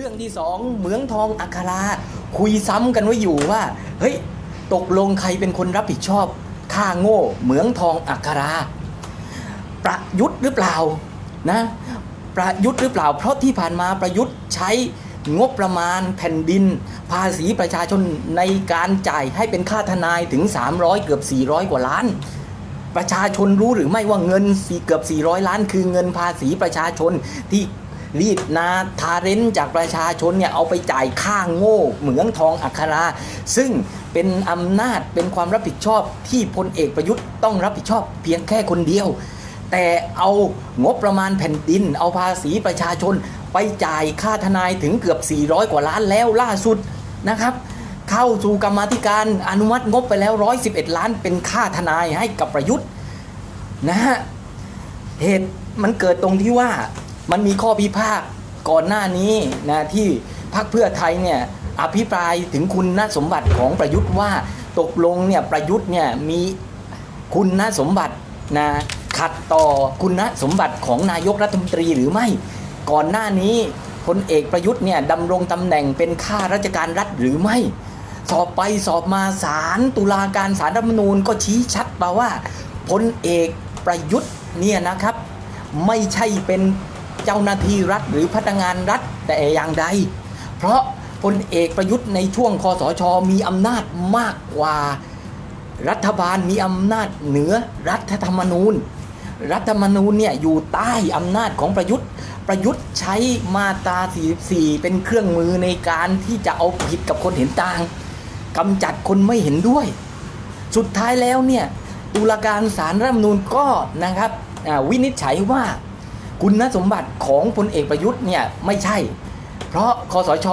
เรื่องที่สองเหมืองทองอัคราคุยซ้ำกันไว้อยู่ว่า เฮ้ย ตกลงใครเป็นคนรับผิดชอบค่าโง่เหมืองทองอัครา ประยุทธ์หรือเปล่านะประยุทธ์หรือเปล่า เพราะที่ผ่านมาประยุทธ์ใช้งบประมาณแผ่นดิน ภาษีประชาชนในการจ่ายให้เป็นค่าทนายถึง 300 เกือบ 400 กว่าล้าน ประชาชนรู้หรือไม่ว่าเงินสี่เกือบ 400 ล้าน คือเงินภาษีประชาชนที่ รีดนาทาเรนจากประชาชนเนี่ยเอาไปจ่ายค่าโง่เหมืองทองอัครา ซึ่งเป็นอำนาจเป็นความรับผิดชอบที่พลเอกประยุทธ์ต้องรับผิดชอบเพียงแค่คนเดียว แต่เอางบประมาณแผ่นดิน เอาภาษีประชาชนไปจ่ายค่าทนายถึงเกือบ 400 กว่าล้านแล้วล่าสุดนะครับเข้าสู่กรรมธิการอนุมัติงบไปแล้ว 111 ล้านเป็นค่าทนายให้กับประยุทธ์นะฮะเหตุมันเกิดตรงที่ว่า มันมีข้อพิพาทก่อนหน้านี้นะที่พรรคเพื่อไทยเนี่ยอภิปรายถึงคุณนสมบัติของประยุทธ์ว่าตกลงเนี่ยประยุทธ์เนี่ยมีคุณนสมบัตินะขัดต่อคุณสมบัติของนายกรัฐมนตรีหรือไม่ ก่อนหน้านี้พลเอกประยุทธ์เนี่ยดำรงตำแหน่งเป็นข้าราชการรัฐหรือไม่ สอบไปสอบมาศาลตุลาการศาลรัฐมนูญก็ชี้ชัดมาว่าพลเอกประยุทธ์เนี่ยนะครับ ไม่ใช่เป็น เจ้าหน้าที่รัฐหรือพนักงานรัฐแต่อย่างใด เพราะพลเอกประยุทธ์ในช่วงคอสชมีอำนาจมากกว่ารัฐบาลมีอำนาจเหนือรัฐธรรมนูญ รัฐธรรมนูญเนี่ยอยู่ใต้อำนาจของประยุทธ์ ประยุทธ์ใช้มาตรา44 เป็นเครื่องมือในการที่จะเอาผิดกับคนเห็นต่างกำจัดคนไม่เห็นด้วย สุดท้ายแล้วเนี่ยตุลาการศาลรัฐธรรมนูญก็นะครับวินิจฉัยว่า คุณสมบัติของพลเอกประยุทธ์เนี่ยไม่ใช่ เพราะคอสช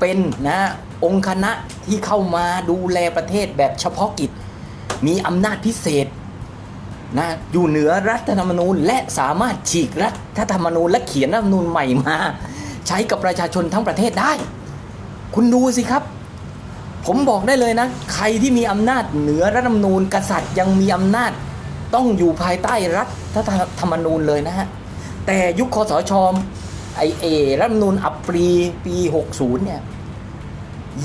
เป็นนะองค์คณะที่เข้ามาดูแลประเทศแบบเฉพาะกิจ มีอำนาจพิเศษนะอยู่เหนือรัฐธรรมนูญ และสามารถฉีกรัฐธรรมนูญ และเขียนรัฐธรรมนูญใหม่มา ใช้กับประชาชนทั้งประเทศได้ คุณดูสิครับ ผมบอกได้เลยนะ ใครที่มีอำนาจเหนือรัฐธรรมนูญ กษัตริย์ยังมีอำนาจต้องอยู่ภายใต้รัฐธรรมนูญเลยนะฮะ แต่ยุคคอสชไอเอรัฐมนูญอัปรีปี 60 เนี่ย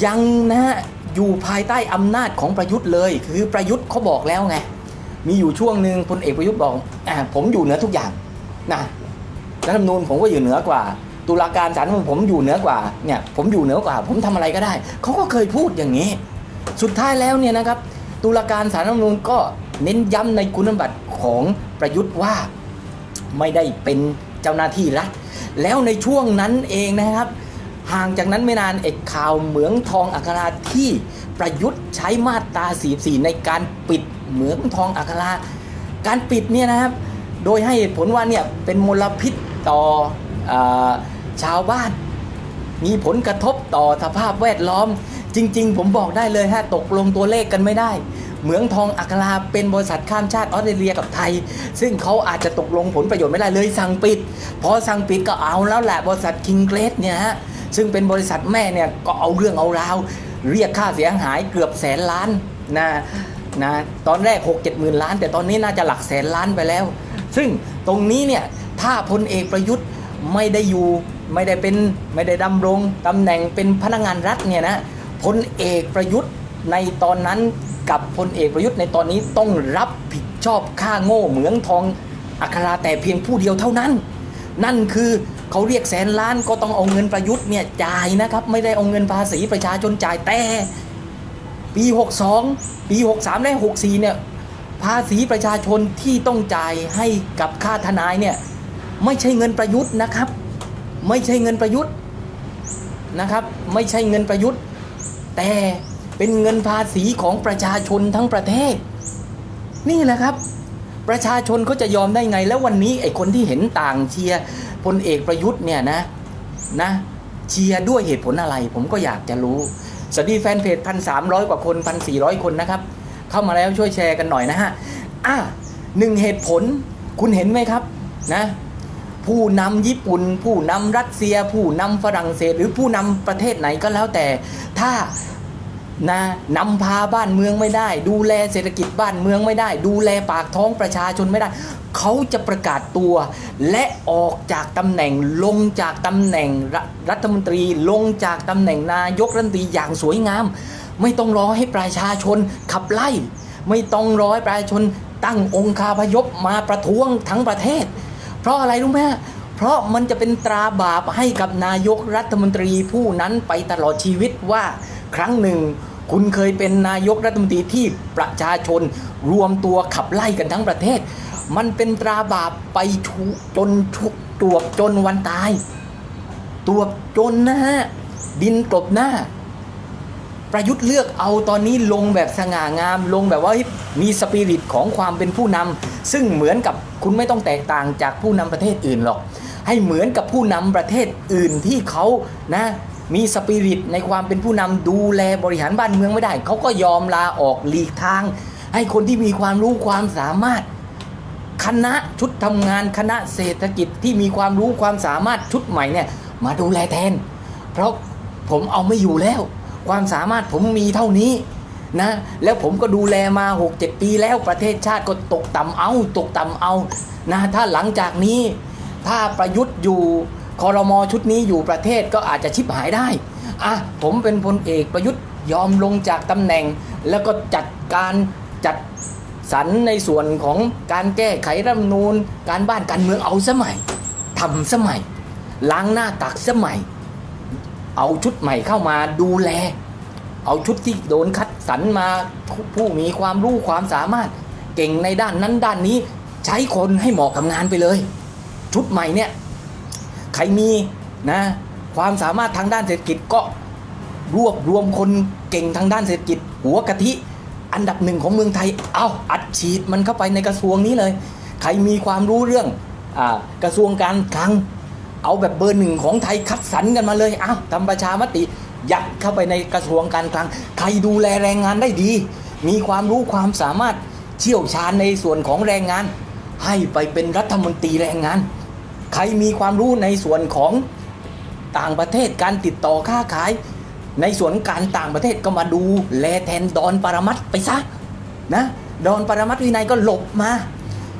ยังนะฮะอยู่ภายใต้อำนาจของประยุทธ์เลย คือประยุทธ์เขาบอกแล้วไง มีอยู่ช่วงหนึ่งพลเอกประยุทธ์บอกอ่าผมอยู่เหนือทุกอย่างนะรัฐธรรมนูญผมก็อยู่เหนือกว่า ตุลาการศาลผมอยู่เหนือกว่าเนี่ยผมอยู่เหนือกว่า ผมทำอะไรก็ได้ เขาก็เคยพูดอย่างนี้ สุดท้ายแล้วเนี่ยนะครับ ตุลาการศาลรัฐธรรมนูญก็เน้นย้ำในคุณสมบัติของประยุทธ์ว่า ไม่ได้เป็นเจ้าหน้าที่รัฐแล้วในช่วงนั้นเองนะครับ ห่างจากนั้นไม่นานเอกข่าวเหมืองทองอัคราที่ประยุทธ์ใช้มาตรา44ในการปิดเหมืองทองอัคราการปิดเนี่ยนะครับ โดยให้ผลว่าเนี่ยเป็นมลพิษต่ออชาวบ้าน มีผลกระทบต่อสภาพแวดล้อม จริง ๆ ผมบอกได้เลยฮะตกลงตัวเลขกันไม่ได้ เหมืองทองอัคราเป็นบริษัทข้ามชาติออสเตรเลียกับไทย ซึ่งเขาอาจจะตกลงผลประโยชน์ไม่ได้เลยสั่งปิด พอสั่งปิดก็เอาแล้วแหละบริษัทคิงเกรสเนี่ยฮะซึ่งเป็นบริษัทแม่เนี่ยก็เอาเรื่องเอาราว เรียกค่าเสียหายเกือบแสนล้านนะนะตอนแรก 6 7หมื่นล้าน แต่ตอนนี้น่าจะหลักแสนล้านไปแล้ว ซึ่งตรงนี้เนี่ยถ้าพลเอกประยุทธ์ไม่ได้อยู่ไม่ได้เป็นไม่ได้ดำรงตำแหน่งเป็นพนักงานรัฐเนี่ยนะพลเอกประยุทธ์ในตอนนั้น กับพลเอกประยุทธ์ในตอนนี้ต้องรับผิดชอบค่าโง่เหมืองทองอัคราแต่เพียงผู้เดียวเท่านั้น นั่นคือเขาเรียกแสนล้านก็ต้องเอาเงินประยุทธ์เนี่ยจ่ายนะครับ ไม่ได้เอาเงินภาษีประชาชนจ่ายแต่ปี 62 ปี 63 และ 64 เนี่ย ภาษีประชาชนที่ต้องจ่ายให้กับค่าทนายเนี่ย ไม่ใช่เงินประยุทธ์นะครับ ไม่ใช่เงินประยุทธ์นะครับ ไม่ใช่เงินประยุทธ์ แต่ เป็นเงินภาษีของประชาชนทั้งประเทศ นี่แหละครับ ประชาชนเขาจะยอมได้ไง แล้ววันนี้ไอ้คนที่เห็นต่างเชียร์พลเอกประยุทธ์เนี่ยนะนะเชียร์ด้วยเหตุผลอะไร ผมก็อยากจะรู้ สวัสดีแฟนเพจพันสามร้อยกว่าคนพันสี่ร้อยคนนะครับ เข้ามาแล้วช่วยแชร์กันหน่อยนะฮะอะหนึ่งเหตุผลคุณเห็นไหมครับนะผู้นำญี่ปุ่น ผู้นำรัสเซีย ผู้นำฝรั่งเศส หรือผู้นำประเทศไหนก็แล้วแต่ ถ้า นะนำพาบ้านเมืองไม่ได้ ดูแลเศรษฐกิจบ้านเมืองไม่ได้ ดูแลปากท้องประชาชนไม่ได้ เขาจะประกาศตัว และออกจากตำแหน่งลงจากตำแหน่งรัรัฐมนตรีลงจากตำแหน่งนายกรัฐมนตรีอย่างสวยงาม ไม่ต้องรอให้ประชาชนขับไล่ ไม่ต้องรอให้ประชาชนตั้งองค์คาพยพมาประท้วงทั้งประเทศ เพราะอะไรรู้ไหมเพราะมันจะเป็นตราบาปให้กับนายกรัฐมนตรีผู้นั้นไปตลอดชีวิตว่าครั้งหนึ่ง คุณเคยเป็นนายกรัฐมนตรีที่ประชาชนรวมตัวขับไล่กันทั้งประเทศ มันเป็นตราบาปไปชุจนชุตวบจนวันตายตวบจนนะฮะ ดินกลบหน้า ประยุทธ์เลือกเอาตอนนี้ลงแบบสง่างาม ลงแบบว่ามีสปิริตของความเป็นผู้นำซึ่งเหมือนกับคุณไม่ต้องแตกต่างจากผู้นำประเทศอื่นหรอก ให้เหมือนกับผู้นำประเทศอื่นที่เขานะ มีสปิริตในความเป็นผู้นำดูแลบริหารบ้านเมืองไม่ได้ เขาก็ยอมลาออกหลีกทาง ให้คนที่มีความรู้ความสามารถ คณะชุดทำงานคณะเศรษฐกิจที่มีความรู้ความสามารถชุดใหม่เนี่ยมาดูแลแทน เพราะผมเอาไม่อยู่แล้ว ความสามารถผมมีเท่านี้นะแล้วผมก็ดูแลมา 6-7 ปีแล้วประเทศชาติก็ตกต่ำเอาตกต่ำเอานะถ้าหลังจากนี้ ถ้าประยุทธ์อยู่ คอรมอชุดนี้อยู่ประเทศก็อาจจะชิบหายได้อะผมเป็นพลเอกประยุทธ์ยอมลงจากตำแหน่ง แล้วก็จัดการจัดสรรในส่วนของการแก้ไขรัฐมนูญการบ้านการเมืองเอาสมัยทำสมัย ล้างหน้าตักสมัย เอาชุดใหม่เข้ามาดูแล เอาชุดที่โดนคัดสรรมาผู้มีความรู้ความสามารถ เก่งในด้านนั้นด้านนี้ ใช้คนให้เหมาะกับงานไปเลย ชุดใหม่เนี่ย ใครมีนะความสามารถทางด้านเศรษฐกิจก็รวบรวมคนเก่งทางด้านเศรษฐกิจ หัวกะทิ อันดับหนึ่งของเมืองไทย เอาอัดฉีดมันเข้าไปในกระทรวงนี้เลย ใครมีความรู้เรื่องอกระทรวงการคลัง เอาแบบเบอร์หนึ่งของไทยคัดสรรกันมาเลยเอาทำประชามติยัดเข้าไปในกระทรวงการคลัง ใครดูแลแรงงานได้ดี มีความรู้ความสามารถเชี่ยวชาญในส่วนของแรงงาน ให้ไปเป็นรัฐมนตรีแรงงาน ใครมีความรู้ในส่วนของต่างประเทศการติดต่อค้าขาย ในส่วนการต่างประเทศก็มาดูแลแทนดอนปรมัตไปซะนะดอนปรมัตวินัยก็หลบมา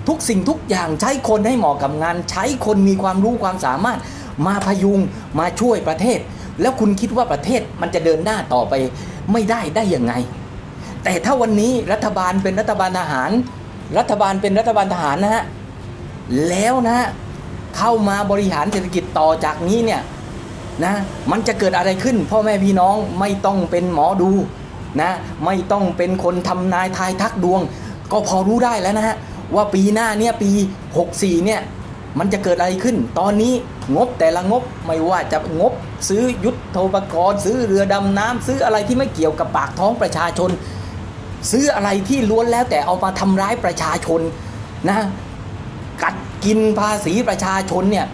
ทุกสิ่งทุกอย่างใช้คนให้เหมาะกับงาน ใช้คนมีความรู้ความสามารถมาพยุงมาช่วยประเทศ แล้วคุณคิดว่าประเทศมันจะเดินหน้าต่อไปไม่ได้ได้ยังไง แต่ถ้าวันนี้รัฐบาลเป็นรัฐบาลทหาร รัฐบาลเป็นรัฐบาลทหารนะฮะแล้วนะฮะ เข้ามาบริหารเศรษฐกิจต่อจากนี้เนี่ยนะมันจะเกิดอะไรขึ้น พ่อแม่พี่น้องไม่ต้องเป็นหมอดูนะไม่ต้องเป็นคนทำนายทายทักดวง ก็พอรู้ได้แล้วนะฮะว่าปีหน้าเนี่ยปี 64เนี่ยมันจะเกิดอะไรขึ้น ตอนนี้งบแต่ละงบไม่ว่าจะงบซื้อยุทธโปกรณ์ซื้อเรือดำน้ำซื้ออะไรที่ไม่เกี่ยวกับปากท้องประชาชน ซื้ออะไรที่ล้วนแล้วแต่เอามาทำร้ายประชาชนนะ กินภาษีประชาชนเนี่ย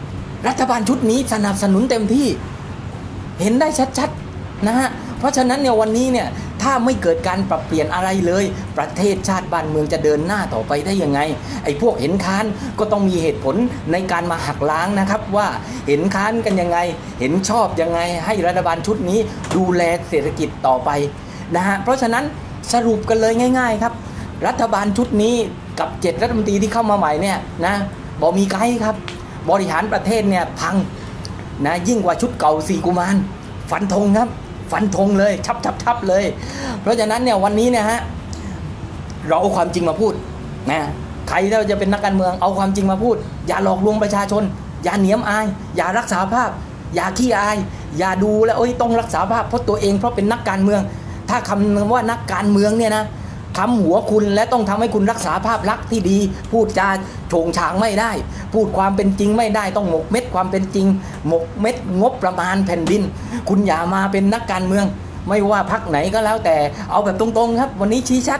รัฐบาลชุดนี้สนับสนุนเต็มที่ เห็นได้ชัดๆนะฮะเพราะฉะนั้นเนี่ยวันนี้เนี่ยถ้าไม่เกิดการปรับเปลี่ยนอะไรเลย ประเทศชาติบ้านเมืองจะเดินหน้าต่อไปได้ยังไง ไอ้พวกเห็นค้านก็ต้องมีเหตุผลในการมาหักล้างนะครับ ว่าเห็นค้านกันยังไง เห็นชอบยังไง ให้รัฐบาลชุดนี้ดูแลเศรษฐกิจต่อไปนะฮะเพราะฉะนั้นสรุปกันเลยง่าย ๆ ครับ รัฐบาลชุดนี้กับเจ็ดรัฐมนตรีที่เข้ามาใหม่เนี่ยนะ บอมีไกด์ครับ บริหารประเทศเนี่ยพังนะยิ่งกว่าชุดเก่าสี่กุมารฟันธงครับ ฟันธงเลยชับชับชับเลย เพราะฉะนั้นเนี่ยวันนี้เนี่ยฮะเราเอาความจริงมาพูดนะใครที่จะเป็นนักการเมืองเอาความจริงมาพูด อย่าหลอกลวงประชาชน อย่าเหนียมอาย อย่ารักษาภาพ อย่าขี้อาย อย่าดูแล้วโอ้ยต้องรักษาภาพเพราะตัวเองเพราะเป็นนักการเมือง ถ้าคำว่านักการเมืองเนี่ยนะ คำหัวคุณและต้องทำให้คุณรักษาภาพลักษณ์ที่ดี พูดจาโฉงฉางไม่ได้ พูดความเป็นจริงไม่ได้ต้องหมกเม็ดความเป็นจริง หมกเม็ดงบประมาณแผ่นดิน คุณอย่ามาเป็นนักการเมือง ไม่ว่าพักไหนก็แล้วแต่เอาแบบตรงๆครับ วันนี้ชี้ชัด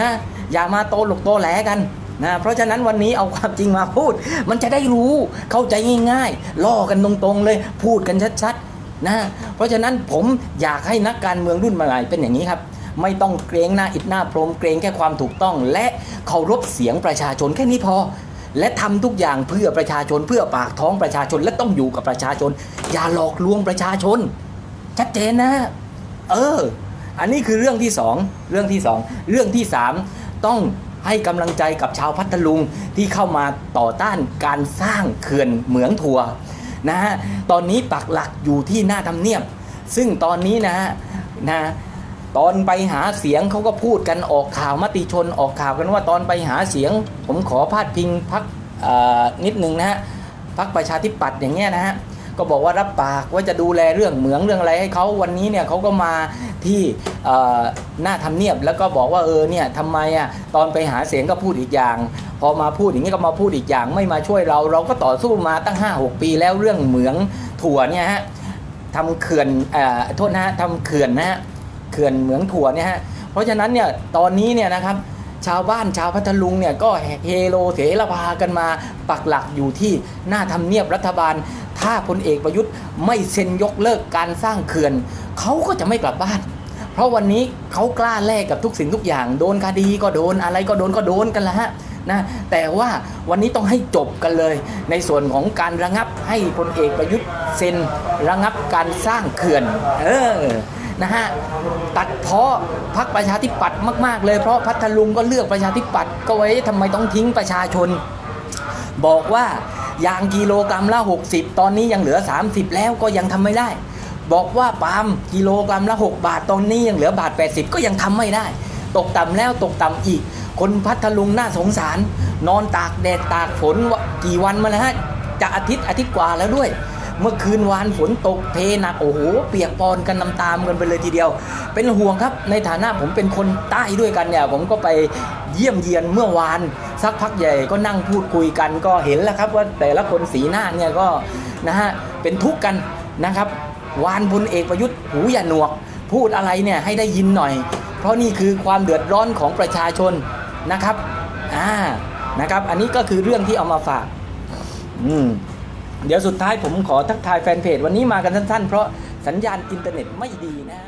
นะอย่ามาโตหลกโตแหลกันนะเพราะฉะนั้นวันนี้เอาความจริงมาพูด มันจะได้รู้เข้าใจง่ายๆล่อกันตรงๆเลย พูดกันชัดๆนะเพราะฉะนั้นผมอยากให้นักการเมืองรุ่นใหม่เป็นอย่างนี้ครับ ไม่ต้องเกรงหน้าอิดหน้าพรมเกรงแค่ความถูกต้อง และเคารพเสียงประชาชนแค่นี้พอ และทำทุกอย่างเพื่อประชาชนเพื่อปากท้องประชาชนและต้องอยู่กับประชาชน อย่าหลอกลวงประชาชน ชัดเจนนะ เออ อันนี้คือเรื่องที่สองเรื่องที่สองเรื่องที่สามต้องให้กำลังใจกับชาวพัทลุงที่เข้ามาต่อต้านการสร้างเขื่อนเหมืองถั่วนะฮะตอนนี้ปักหลักอยู่ที่หน้าทำเนียบ ซึ่งตอนนี้นะฮะนะ ตอนไปหาเสียงเขาก็พูดกันออกข่าวมติชนออกข่าวกันว่าตอนไปหาเสียง ผมขอพาดพิงพักนิดนึงนะฮะพักประชาธิปัตย์อย่างเงี้ยนะฮะก็บอกว่ารับปากว่าจะดูแลเรื่องเหมืองเรื่องอะไรให้เขาวันนี้เนี่ยเขาก็มาที่หน้าทำเนียบแล้วก็บอกว่าเออเนี่ยทำไมอะตอนไปหาเสียงก็พูดอีกอย่าง พอมาพูดอย่างนี้ก็มาพูดอีกอย่าง ไม่มาช่วยเรา เราก็ต่อสู้มาตั้ง 5-6 ปีแล้วเรื่องเหมืองถั่วเนี่ยฮะทำเขื่อนเอ่อโทษนะฮะทำเขื่อนนะฮะ เขื่อนเหมืองถั่วเนี่ยฮะเพราะฉะนั้นเนี่ยตอนนี้เนี่ยนะครับชาวบ้านชาวพัทลุงเนี่ยก็เฮโลเสรพากันมาปักหลักอยู่ที่หน้าทำเนียบรัฐบาล ถ้าพลเอกประยุทธ์ไม่เซ็นยกเลิกการสร้างเขื่อนเขาก็จะไม่กลับบ้าน เพราะวันนี้เขากล้าแลกกับทุกสิ่งทุกอย่าง โดนคดีก็โดนอะไรก็โดนก็โดนกันละฮะนะแต่ว่าวันนี้ต้องให้จบกันเลย ในส่วนของการระงับให้พลเอกประยุทธ์เซ็นระงับการสร้างเขื่อน เออ นะฮะตัดเพาะพักประชาธิปัตย์มาก ๆ เลยเพราะพัทลุงก็เลือกประชาธิปัตย์ก็ไว้ทำไมต้องทิ้งประชาชน บอกว่ายางกิโลกรัมละ 60 ตอนนี้ยังเหลือ 30 แล้วก็ยังทำไม่ได้ บอกว่าปาล์มกิโลกรัมละ 6 บาทตอนนี้ยังเหลือบาท 80 ก็ยังทำไม่ได้ ตกต่ำแล้วตกต่ำอีก คนพัทลุงน่าสงสาร นอนตากแดดตากฝนกี่วันมาแล้วฮะจะอาทิตย์อาทิตย์กว่าแล้วด้วย เมื่อคืนวานฝนตกเทหนักโอ้โหเปียกปอนกันน้ำตามกันไปเลยทีเดียว เป็นห่วงครับในฐานะผมเป็นคนใต้ด้วยกันเนี่ยผมก็ไปเยี่ยมเยียนเมื่อวานสักพักใหญ่ก็นั่งพูดคุยกันก็เห็นแล้วครับว่าแต่ละคนสีหน้าเนี่ยก็นะฮะเป็นทุกข์กันนะครับ วานพลเอกประยุทธ์หูอย่าหนวก พูดอะไรเนี่ยให้ได้ยินหน่อย เพราะนี่คือความเดือดร้อนของประชาชนนะครับอ่านะครับ อันนี้ก็คือเรื่องที่เอามาฝาก อืม เดี๋ยวสุดท้ายผมขอทักทายแฟนเพจวันนี้มากันสั้นๆ เพราะสัญญาณอินเทอร์เน็ตไม่ดีนะ